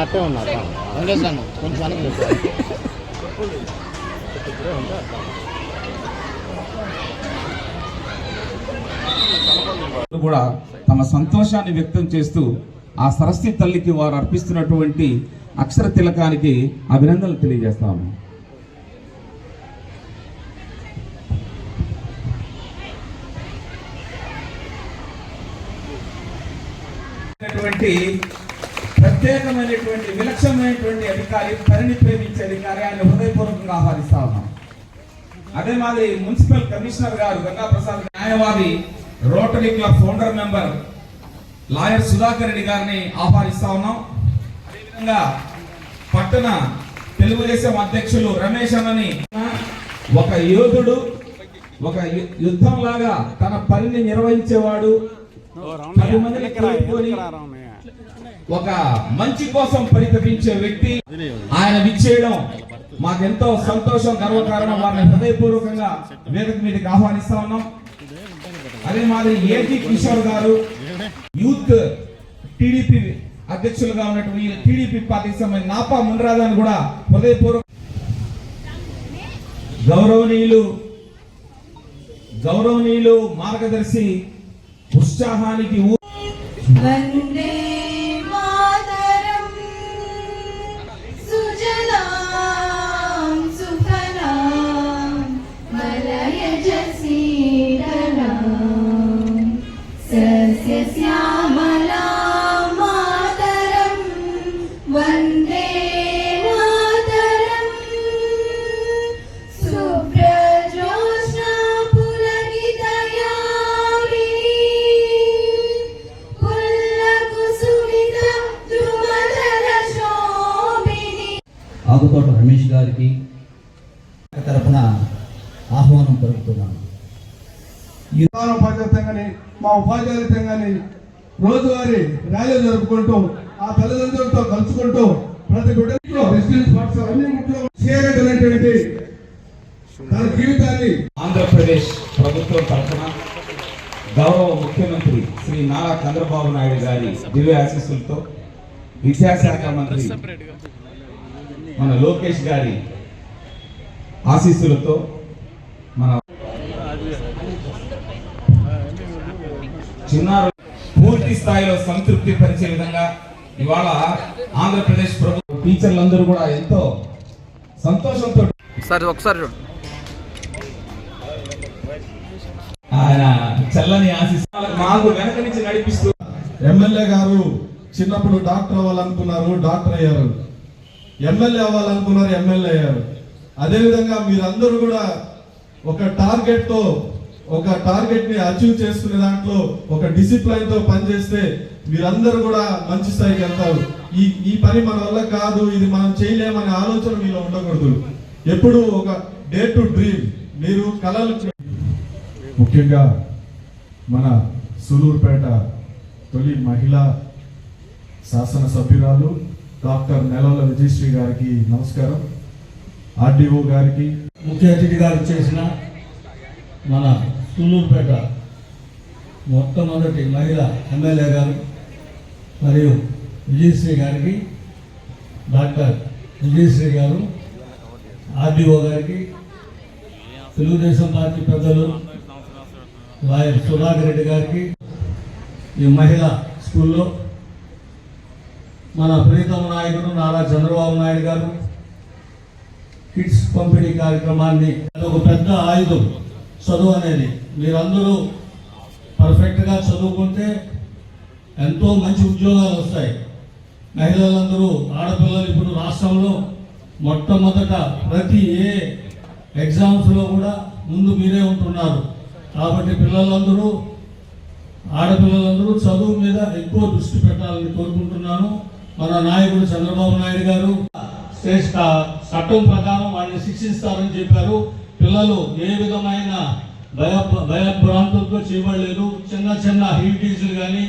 అట్టే ఉన్నారు. వెంకటేశ్వర కొంచెం వెనక్కి కూడా తమ సంతోషాన్ని వ్యక్తం చేస్తూ ఆ సరస్వతి తల్లికి వారు అర్పిస్తున్నటువంటి అక్షర తిలకానికి అభినందనలు తెలియజేస్తాము ప్రత్యేకమైనటువంటి విలక్షణమైనటువంటి అధికారి పనిని ప్రేమించే అధికారి ఆయన హృదయపూర్వకంగా ఆహ్వానిస్తా ఉన్నాం. అదే మాది మున్సిపల్ కమిషనర్ గారు గంగా ప్రసాద్ న్యాయవాది rotary club founder member lawyer Sudhakar Reddy గారిని ఆహ్వానిస్తా ఉన్నాం. అదేవిధంగా పట్టణ తెలుగుదేశం అధ్యక్షులు రమేష్ అన్నని ఒక యోధుడు ఒక యుద్ధం లాగా తన పనిని నిర్వహించేవాడు. పది మందిని ఒక మంచి కోసం పరితపించే వ్యక్తి ఆయన విచ్చేయడం మాకెంతో సంతోషం గర్వకారణం. వారిని హృదయపూర్వకంగా వేదిక మీదకి ఆహ్వానిస్తా ఉన్నాం. అదే మాదిరి ఏజీ కిషోర్ గారు యూత్ టీడీపీ అధ్యక్షులుగా ఉన్నటువంటి టీడీపీ పార్టీకి సంబంధించిన నాపా మున్రాజాన్ని కూడా హృదయపూర్వక గౌరవనీయులు గౌరవనీయులు మార్గదర్శి ఉత్సాహానికి ఊ- గారికి తరఫున ఆహ్వానం పలుకుతున్నాను. కానీ మా ఉపాధ్యాయులతో కానీ రోజువారీ ర్యాలీ జరుపుకుంటూ ఆ తల్లిదండ్రులతో కలుసుకుంటూ ప్రతి బిడ్డలో రెసిడెన్స్ పాఠశాల అన్ని ముఖ్యంలో చేయగలిగినటువంటి తన జీవితాన్ని ఆంధ్రప్రదేశ్ ప్రభుత్వం తరఫున గౌరవ ముఖ్యమంత్రి శ్రీ నారా చంద్రబాబు నాయుడు గారి దివ్య ఆశీస్సులతో విద్యాశాఖ మంత్రి మన లోకేష్ గారి ఆశీస్సులతో మన చిన్నారు పూర్తి స్థాయిలో సంతృప్తి పరిచే విధంగా ఇవాళ ఆంధ్రప్రదేశ్ ప్రభుత్వ టీచర్లందరూ కూడా ఎంతో సంతోషంతో ఒకసారి ఒకసారి చూడు. ఆయన చల్లని ఆశీస్సు మాకు వెనక నుంచి నడిపిస్తూ ఎమ్మెల్యే గారు చిన్నప్పుడు డాక్టర్ అవ్వాలనుకున్నారు డాక్టర్ అయ్యారు. ఎమ్మెల్యే అవ్వాలనుకున్నారు ఎమ్మెల్యే అయ్యారు. అదేవిధంగా మీరందరూ కూడా ఒక టార్గెట్తో ఒక టార్గెట్ని అచీవ్ చేసుకునే దాంట్లో ఒక డిసిప్లైన్తో పనిచేస్తే మీరందరూ కూడా మంచి స్థాయికి వెళ్తారు. ఈ ఈ పని మన వల్ల కాదు ఇది మనం చేయలేమనే ఆలోచన మీలో ఉండకూడదు. ఎప్పుడు ఒక డే టు డ్రీమ్ మీరు కళలు ముఖ్యంగా మన సూలూరుపేట తొలి మహిళా శాసనసభ్యురాలు డాక్టర్ నెలల విజయశ్రీ గారికి నమస్కారం. ఆర్డీఓ గారికి ముఖ్య అతిథి గారు చేసిన మన సూలూరుపేట మొట్టమొదటి మహిళ ఎమ్మెల్యే గారు మరియు విజయశ్రీ గారికి డాక్టర్ విజయశ్రీ గారు ఆర్డీఓ గారికి తెలుగుదేశం పార్టీ పెద్దలు లాయర్ సుధాకర్ రెడ్డి గారికి ఈ మహిళా స్కూల్లో మన ప్రీతమ నాయకుడు నారా చంద్రబాబు నాయుడు గారు కిడ్స్ పంపిణీ కార్యక్రమాన్ని అది ఒక పెద్ద ఆయుధం చదువు అనేది. మీరందరూ పర్ఫెక్ట్గా చదువుకుంటే ఎంతో మంచి ఉద్యోగాలు వస్తాయి. మహిళలందరూ ఆడపిల్లలు ఇప్పుడు రాష్ట్రంలో మొట్టమొదట ప్రతి ఏ ఎగ్జామ్స్లో కూడా ముందు మీరే ఉంటున్నారు. కాబట్టి పిల్లలందరూ ఆడపిల్లలందరూ చదువు మీద ఎక్కువ దృష్టి పెట్టాలని కోరుకుంటున్నాను. మన నాయకుడు చంద్రబాబు నాయుడు గారు శ్రేష్ట చట్టం ప్రకారం వాళ్ళని శిక్షిస్తారని చెప్పారు. పిల్లలు ఏ విధమైన భయ భయభ్రాంతులతో చేయబడలేదు. చిన్న చిన్న హీటీజీలు కానీ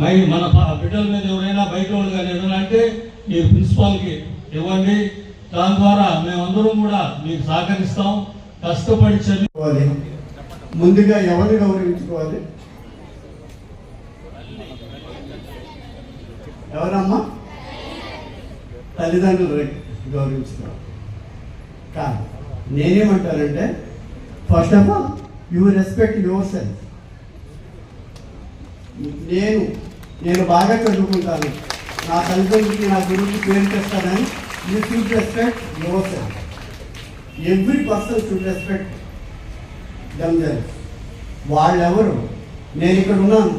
మై మన బిడ్డల మీద ఎవరైనా బయట వాళ్ళు కానీ ఏదైనా అంటే మీరు ప్రిన్సిపాల్కి ఇవ్వండి. దాని ద్వారా మేమందరం కూడా మీకు సహకరిస్తాం. కష్టపడి చదువుకోవాలి ముందుగా ఎవరిని గౌరవించుకోవాలి? ఎవరమ్మా? తల్లిదండ్రులు గౌరవించుకోవాలి. కానీ నేనేమంటానంటే first of all you respect yourself నేను నేను బాగా చదువుకుంటాను. నా తల్లిదండ్రులకి నా గురువుకి పేరు తెస్తానని you should respect yourself every person should respect themself వాళ్ళెవరు? నేను ఇక్కడ ఉన్నాను.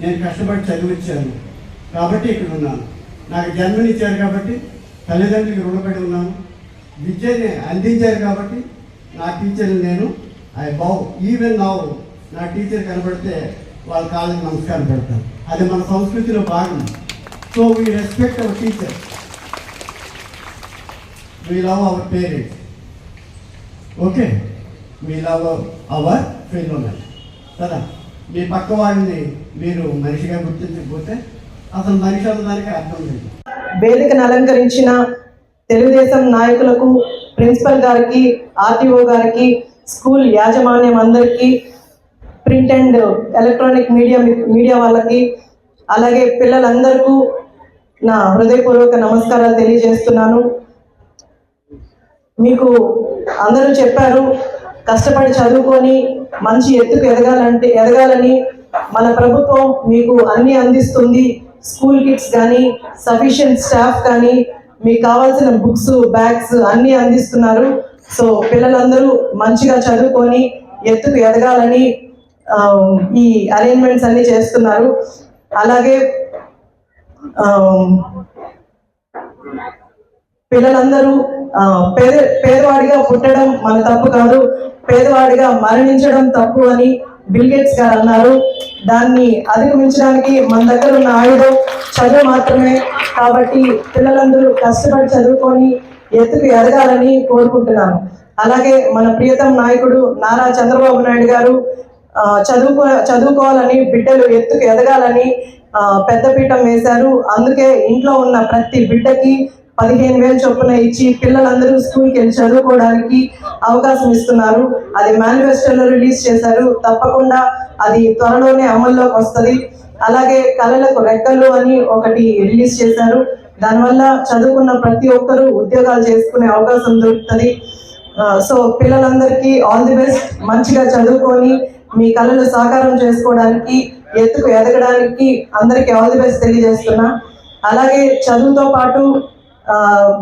నేను కష్టపడి చదివించాను కాబట్టి ఇక్కడ ఉన్నాను. నాకు జన్మనిచ్చారు కాబట్టి తల్లిదండ్రులకి రుణపడి ఉన్నాను. విద్యని అందించారు కాబట్టి నా టీచర్ని నేను ఐ బావ్ ఈవెన్ నౌ నా టీచర్ కనబడితే వాళ్ళ కాళ్ళకి నమస్కారం పెడతాను. అది మన సంస్కృతిలో భాగం. So we respect our teacher we love our parents okay me love our fail కదా మీ పక్క వాడిని మీరు మనిషిగా గుర్తించకపోతే అసలు మనిషి అన్నదానికి అర్థం లేదు. వేదికను అలంకరించిన తెలుగుదేశం నాయకులకు ప్రిన్సిపల్ గారికి ఆర్టీఓ గారికి స్కూల్ యాజమాన్యం అందరికీ print and electronic media media వాళ్ళకి అలాగే పిల్లలందరికీ నా హృదయపూర్వక నమస్కారాలు తెలియజేస్తున్నాను. మీకు అందరూ చెప్పారు కష్టపడి చదువుకొని మంచి ఎత్తుకు ఎదగాలంటే ఎదగాలని మన ప్రభుత్వం మీకు అన్ని అందిస్తుంది. స్కూల్ కిట్స్ కానీ సఫిషియెంట్ స్టాఫ్ కానీ మీకు కావాల్సిన బుక్స్ బ్యాగ్స్ అన్ని అందిస్తున్నారు. సో పిల్లలందరూ మంచిగా చదువుకొని ఎత్తుకు ఎదగాలని ఈ అరేంజ్మెంట్స్ అన్ని చేస్తున్నారు. అలాగే పిల్లలందరూ పేద పేదవాడిగా పుట్టడం మన తప్పు కాదు. పేదవాడిగా మరణించడం తప్పు అని బిల్ గేట్స్ గారు అన్నారు. దాన్ని అధిగమించడానికి మన దగ్గర ఉన్న ఆయుధం చదువు మాత్రమే. కాబట్టి పిల్లలందరూ కష్టపడి చదువుకొని ఎత్తుకు ఎదగాలని కోరుకుంటున్నాను. అలాగే మన ప్రియతమ నాయకుడు నారా చంద్రబాబు నాయుడు గారు చదువుకో చదువుకోవాలని బిడ్డలు ఎత్తుకు ఎదగాలని పెద్ద పెద్దపీఠం వేశారు. అందుకే ఇంట్లో ఉన్న ప్రతి బిడ్డకి పదిహేను వేలు చొప్పున ఇచ్చి పిల్లలందరూ స్కూల్కి వెళ్ళి చదువుకోవడానికి అవకాశం ఇస్తున్నారు. అది మేనిఫెస్టోలో రిలీజ్ చేశారు. తప్పకుండా అది త్వరలోనే అమల్లోకి వస్తుంది. అలాగే కళలకు రెక్కలు అని ఒకటి రిలీజ్ చేశారు. దానివల్ల చదువుకున్న ప్రతి ఒక్కరూ ఉద్యోగాలు చేసుకునే అవకాశం దొరుకుతుంది. సో పిల్లలందరికీ ఆల్ ది బెస్ట్ మంచిగా చదువుకొని మీ కళలు సాకారం చేసుకోవడానికి ఎత్తుకు ఎదగడానికి అందరికీ ఆల్ ది బెస్ట్ తెలియజేస్తున్నా. అలాగే చదువుతో పాటు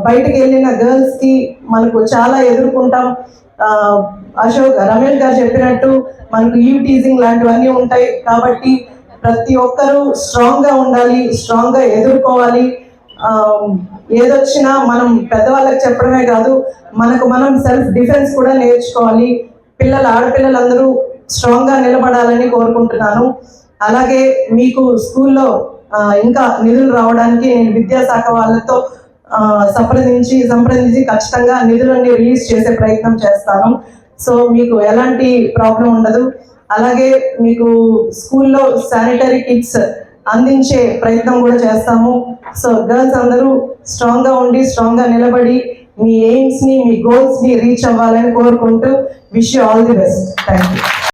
బయటికి వెళ్ళిన గర్ల్స్కి మనకు చాలా ఎదుర్కొంటాం. అశోక్ రమేష్ గారు చెప్పినట్టు మనకు యూ టీజింగ్ లాంటివన్నీ ఉంటాయి. కాబట్టి ప్రతి ఒక్కరూ స్ట్రాంగ్గా ఉండాలి స్ట్రాంగ్గా ఎదుర్కోవాలి. ఏదొచ్చినా మనం పెద్దవాళ్ళకి చెప్పడమే కాదు మనకు మనం సెల్ఫ్ డిఫెన్స్ కూడా నేర్చుకోవాలి. పిల్లలు ఆడపిల్లలందరూ స్ట్రాంగ్గా నిలబడాలని కోరుకుంటున్నాను. అలాగే మీకు స్కూల్లో ఇంకా నిధులు రావడానికి నేను విద్యాశాఖ వాళ్ళతో సంప్రదించి సంప్రదించి ఖచ్చితంగా నిధులన్నీ రిలీజ్ చేసే ప్రయత్నం చేస్తాను. సో మీకు ఎలాంటి ప్రాబ్లం ఉండదు. అలాగే మీకు స్కూల్లో శానిటరీ కిట్స్ అందించే ప్రయత్నం కూడా చేస్తాము. సో గర్ల్స్ అందరూ స్ట్రాంగ్గా ఉండి స్ట్రాంగ్గా నిలబడి మీ ఎయిమ్స్ని మీ గోల్స్ని రీచ్ అవ్వాలని కోరుకుంటూ wish you all the best thank you